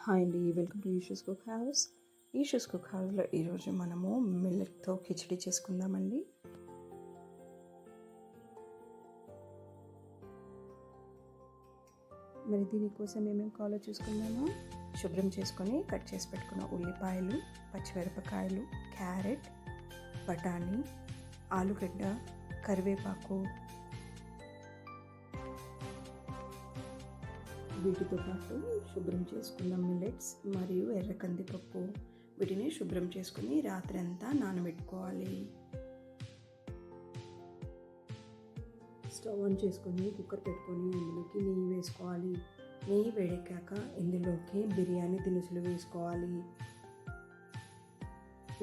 Hi అండి. Welcome to Eeshu's cook house. Eeshu's cook హౌస్లో ఈరోజు మనము మిల్లెట్తో కిచడీ చేసుకుందామండి. మరి దీనికోసం ఏమేమి కావాలో చూసుకుందాము? శుభ్రం చేసుకొని కట్ చేసి పెట్టుకున్న ఉల్లిపాయలు పచ్చిమిరపకాయలు క్యారెట్ బఠానీ ఆలుగడ్డ కరివేపాకు వీటితో పాటు శుభ్రం చేసుకున్న మిల్లెట్స్ మరియు ఎర్ర కందిపప్పు. వీటిని శుభ్రం చేసుకుని రాత్రి అంతా నానబెట్టుకోవాలి. స్టవ్ ఆన్ చేసుకొని కుక్కర్ పెట్టుకొని ఇందులోకి నెయ్యి వేసుకోవాలి. నెయ్యి వేడెక్కాక ఇందులోకి బిర్యానీ దినుసులు వేసుకోవాలి.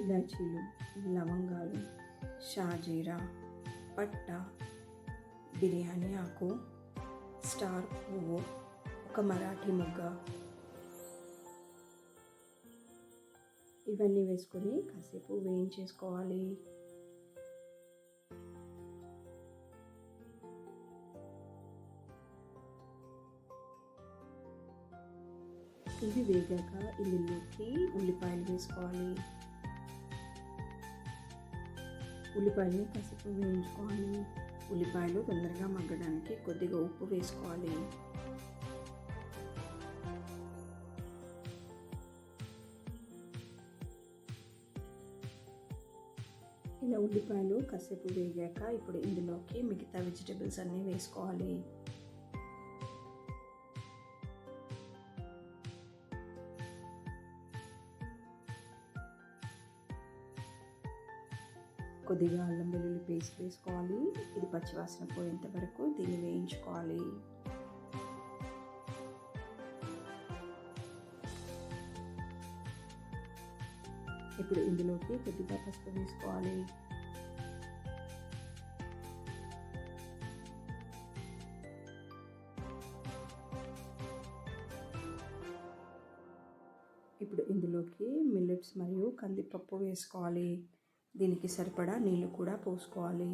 ఇలాచీలు లవంగాలు షాజీరా పట్ట బిర్యానీ ఆకు స్టార్ పువ్వు ఒక మరాఠీ మొగ్గ. ఇవన్నీ వేసుకొని కాసేపు వేయించేసుకోవాలి. ఇవి వేగాక ఇందులోకి ఉల్లిపాయలు వేసుకోవాలి. ఉల్లిపాయలని కాసేపు వేయించుకోవాలి. ఉల్లిపాయలు తొందరగా మగ్గడానికి కొద్దిగా ఉప్పు వేసుకోవాలి. ఇలా ఉల్లిపాయలు కాసేపు వేగాక ఇప్పుడు ఇందులోకి మిగతా వెజిటేబుల్స్ అన్నీ వేసుకోవాలి. కొద్దిగా అల్లం వెల్లుల్లి పేస్ట్ వేసుకోవాలి. ఇది పచ్చివాసన పోయేంత వరకు దీన్ని వేయించుకోవాలి. ఇప్పుడు ఇందులోకి కొద్దిగా పసుపు వేసుకోవాలి. ఇప్పుడు ఇందులోకి మిల్లెట్స్ మరియు కందిపప్పు వేసుకోవాలి. దీనికి సరిపడా నీళ్ళు కూడా పోసుకోవాలి.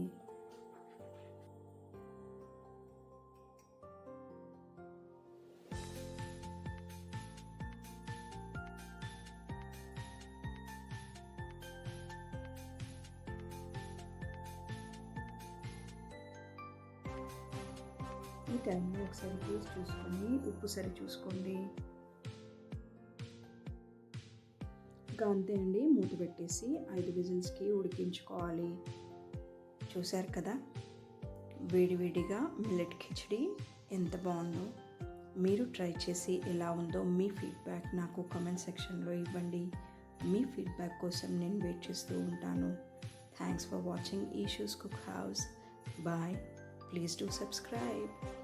ఈ టైంలో ఒకసారి టేస్ట్ చూసుకొని ఉప్పు సరి చూసుకోండి. ఇంకా అంతే అండి మూత పెట్టేసి ఐదు విజిల్స్కి ఉడికించుకోవాలి. చూశారు కదా? వేడివేడిగా మిల్లెట్ కిచడి ఎంత బాగుందో. మీరు ట్రై చేసి ఎలా ఉందో మీ ఫీడ్బ్యాక్ నాకు కమెంట్ సెక్షన్లో ఇవ్వండి. మీ ఫీడ్బ్యాక్ కోసం నేను వెయిట్ చేస్తూ ఉంటాను. Thanks for watching Eeshu's cook house. Bye. Please do subscribe.